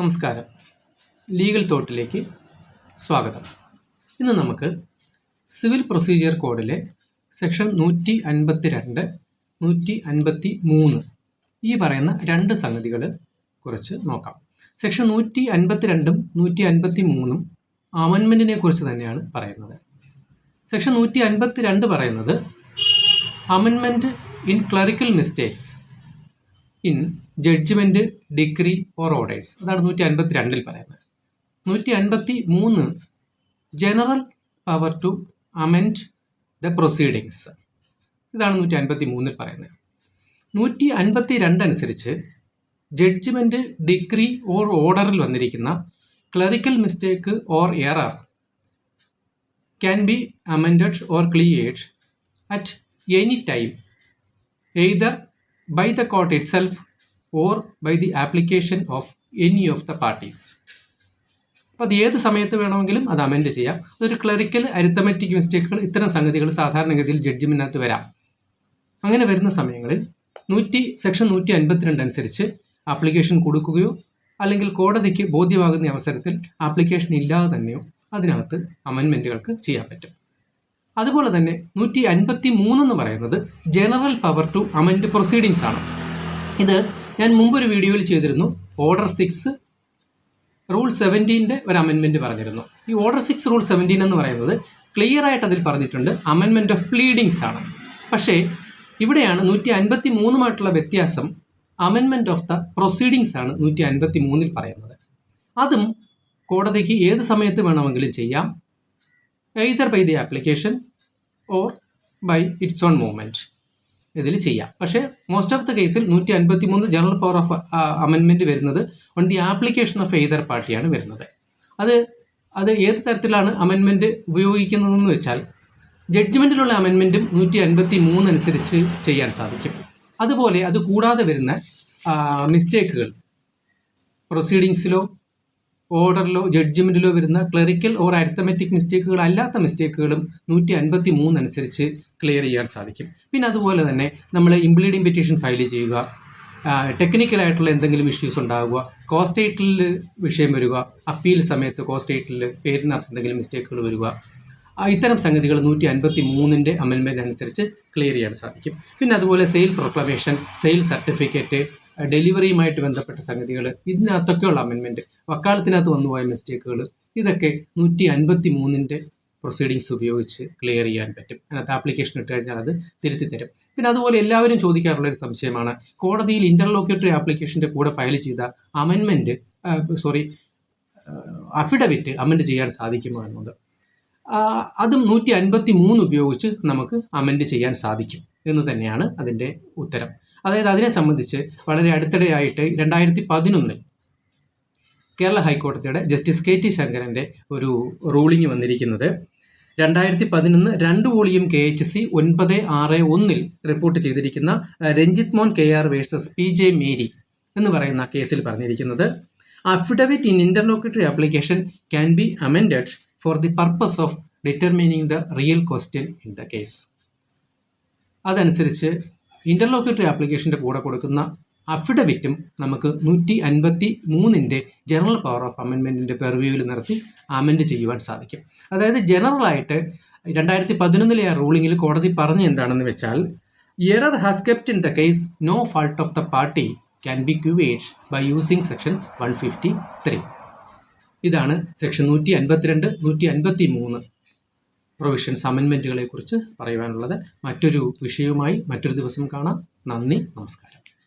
നമസ്കാരം. ലീഗൽ തോട്ടിലേക്ക് സ്വാഗതം. ഇന്ന് നമുക്ക് സിവിൽ പ്രൊസീജിയർ കോഡിലെ സെക്ഷൻ നൂറ്റി അൻപത്തി രണ്ട് നൂറ്റി അൻപത്തി മൂന്ന് ഈ പറയുന്ന രണ്ട് സംഗതികൾ കുറിച്ച് നോക്കാം. സെക്ഷൻ നൂറ്റി അൻപത്തി രണ്ടും നൂറ്റി അൻപത്തി മൂന്നും അമൻമെന്റിനെ കുറിച്ച് തന്നെയാണ് പറയുന്നത്. സെക്ഷൻ നൂറ്റി അൻപത്തി രണ്ട് പറയുന്നത് അമൻമെന്റ് in clerical mistakes in judgment decree or orders അതാണ് നൂറ്റി അൻപത്തി രണ്ടിൽ പറയുന്നത്. നൂറ്റി അൻപത്തി മൂന്ന് general power to amend the proceedings ഇതാണ് നൂറ്റി അൻപത്തി മൂന്നിൽ പറയുന്നത്. നൂറ്റി അൻപത്തി രണ്ട് അനുസരിച്ച് ജഡ്ജ്മെന്റ് ഡിഗ്രി ഓർ ഓർഡറിൽ വന്നിരിക്കുന്ന clerical mistake or error can be amend or cleared at any time either by the court itself or by the application of any of the parties. അപ്പോൾ അത് ഏത് സമയത്ത് വേണമെങ്കിലും അത് അമെൻഡ് ചെയ്യാം. അതൊരു ക്ലറിക്കൽ അരിത്തമെറ്റിക് മിസ്റ്റേക്കുകൾ ഇത്തരം സംഗതികൾ സാധാരണഗതിയിൽ ജഡ്ജിമെന്റിനകത്ത് വരാം. അങ്ങനെ വരുന്ന സമയങ്ങളിൽ നൂറ്റി സെക്ഷൻ നൂറ്റി അൻപത്തിരണ്ട് അനുസരിച്ച് ആപ്ലിക്കേഷൻ കൊടുക്കുകയോ അല്ലെങ്കിൽ കോടതിക്ക് ബോധ്യമാകുന്ന അവസരത്തിൽ ആപ്ലിക്കേഷൻ ഇല്ലാതെ തന്നെയോ അതിനകത്ത് അമെൻമെന്റുകൾക്ക് ചെയ്യാൻ പറ്റും. അതുപോലെ തന്നെ നൂറ്റി അൻപത്തി മൂന്നെന്ന് പറയുന്നത് general power to amend proceedings ആണ്. ഇത് ഞാൻ മുമ്പൊരു വീഡിയോയിൽ ചെയ്തിരുന്നു. ഓർഡർ സിക്സ് റൂൾ സെവന്റീന്റെ ഒരു അമെൻമെന്റ് പറഞ്ഞിരുന്നു. ഈ ഓർഡർ സിക്സ് റൂൾ സെവന്റീൻ എന്ന് പറയുന്നത് ക്ലിയർ ആയിട്ട് അതിൽ പറഞ്ഞിട്ടുണ്ട് അമെൻമെന്റ് ഓഫ് പ്ലീഡിങ്സ് ആണ്. പക്ഷേ ഇവിടെയാണ് നൂറ്റി അൻപത്തി മൂന്നുമായിട്ടുള്ള വ്യത്യാസം അമെൻമെന്റ് ഓഫ് ദ പ്രൊസീഡിങ്സ് ആണ് നൂറ്റി അൻപത്തി മൂന്നിൽ പറയുന്നത്. അതും കോടതിക്ക് ഏത് സമയത്ത് വേണമെങ്കിലും ചെയ്യാം. Either by the application or by its own movement ഇതിൽ ചെയ്യാം. പക്ഷേ മോസ്റ്റ് ഓഫ് ദ കേസിൽ നൂറ്റി അൻപത്തി മൂന്ന് ജനറൽ പവർ ഓഫ് അമെൻമെന്റ് വരുന്നത് on the application of either പാർട്ടിയാണ് വരുന്നത്. അത് അത് ഏത് തരത്തിലാണ് അമെൻമെന്റ് ഉപയോഗിക്കുന്നതെന്ന് വെച്ചാൽ ജഡ്ജ്മെന്റിലുള്ള അമെൻമെന്റും നൂറ്റി അൻപത്തി മൂന്ന് അനുസരിച്ച് ചെയ്യാൻ സാധിക്കും. അതുപോലെ അത് കൂടാതെ വരുന്ന മിസ്റ്റേക്കുകൾ പ്രൊസീഡിങ്സിലോ ഓർഡറിലോ ജഡ്ജ്മെന്റിലോ വരുന്ന ക്ലറിക്കൽ ഓർ അരിത്തമെറ്റിക് മിസ്റ്റേക്കുകൾ അല്ലാത്ത മിസ്റ്റേക്കുകളും നൂറ്റി അൻപത്തി മൂന്ന് അനുസരിച്ച് ക്ലിയർ ചെയ്യാൻ സാധിക്കും. പിന്നെ അതുപോലെ തന്നെ നമ്മൾ ഇംപ്ലീഡിംഗ് പെറ്റീഷൻ ഫയൽ ചെയ്യുക ടെക്നിക്കലായിട്ടുള്ള എന്തെങ്കിലും ഇഷ്യൂസ് ഉണ്ടാകുക കോസ്റ്റേറ്റിൽ വിഷയം വരിക അപ്പീൽ സമയത്ത് കോസ്റ്റേറ്റിൽ പേരിനകത്ത് എന്തെങ്കിലും മിസ്റ്റേക്കുകൾ വരിക ഇത്തരം സംഗതികൾ നൂറ്റി അൻപത്തി മൂന്നിന്റെ അമൻമെന്റ് അനുസരിച്ച് ക്ലിയർ ചെയ്യാൻ സാധിക്കും. പിന്നെ അതുപോലെ സെയിൽ പ്രൊക്ലമേഷൻ സെയിൽ സർട്ടിഫിക്കറ്റ് ഡെലിവറിയുമായിട്ട് ബന്ധപ്പെട്ട സംഗതികൾ ഇതിനകത്തൊക്കെയുള്ള അമെൻമെന്റ് വക്കാലത്തിനകത്ത് വന്നുപോയ മിസ്റ്റേക്കുകൾ ഇതൊക്കെ നൂറ്റി അൻപത്തി മൂന്നിന്റെ പ്രൊസീഡിങ്സ് ഉപയോഗിച്ച് ക്ലിയർ ചെയ്യാൻ പറ്റും. അതിനകത്ത് ആപ്ലിക്കേഷൻ ഇട്ട് കഴിഞ്ഞാൽ അത് തിരുത്തി തരും പിന്നെ അതുപോലെ എല്ലാവരും ചോദിക്കാറുള്ള ഒരു സംശയമാണ് കോടതിയിൽ ഇന്റർലോക്യൂട്ടറി ആപ്ലിക്കേഷന്റെ കൂടെ ഫയൽ ചെയ്ത അമെൻമെന്റ് സോറി അഫിഡവിറ്റ് അമെൻഡ് ചെയ്യാൻ സാധിക്കുമോ എന്നത് അതും നൂറ്റി അൻപത്തി മൂന്ന് ഉപയോഗിച്ച് നമുക്ക് അമെൻഡ് ചെയ്യാൻ സാധിക്കും എന്ന് തന്നെയാണ് അതിന്റെ ഉത്തരം. അതായത് അതിനെ സംബന്ധിച്ച് വളരെ അടുത്തിടെയായിട്ട് രണ്ടായിരത്തി പതിനൊന്നിൽ കേരള ഹൈക്കോടതിയുടെ ജസ്റ്റിസ് കെ ടി ശങ്കരന്റെ ഒരു റൂളിംഗ് വന്നിരിക്കുന്നത്. രണ്ടായിരത്തി പതിനൊന്ന് രണ്ട് വോളിയം കെ എച്ച് സി ഒൻപത് ആറ് ഒന്നിൽ റിപ്പോർട്ട് ചെയ്തിരിക്കുന്ന Ranjith Mon K R versus P J Mary എന്ന് പറയുന്ന കേസിൽ പറഞ്ഞിരിക്കുന്നത്. Affidavit in interlocutory application can be amended for the purpose of determining the real question in the case അതനുസരിച്ച് interlocutory ആപ്ലിക്കേഷന്റെ കൂടെ കൊടുക്കുന്ന അഫിഡവിറ്റും നമുക്ക് നൂറ്റി അൻപത്തി മൂന്നിന്റെ ജനറൽ പവർ ഓഫ് അമെൻമെന്റിന്റെ പെർവ്യൂവിൽ നിർത്തി അമെൻഡ് ചെയ്യുവാൻ സാധിക്കും. അതായത് ജനറലായിട്ട് രണ്ടായിരത്തി പതിനൊന്നിലെ ആ റൂളിങ്ങിൽ കോടതി പറഞ്ഞ എന്താണെന്ന് വെച്ചാൽ error has crept in the case no fault of the party can be cured by using section one fifty three ഇതാണ് സെക്ഷൻ നൂറ്റി അൻപത്തിരണ്ട് നൂറ്റി അൻപത്തി മൂന്ന് പ്രൊവിഷൻസ് അമെൻമെന്റുകളെ കുറിച്ച് പറയുവാനുള്ളത്. മറ്റൊരു വിഷയവുമായി മറ്റൊരു ദിവസം കാണാം. നന്ദി നമസ്കാരം.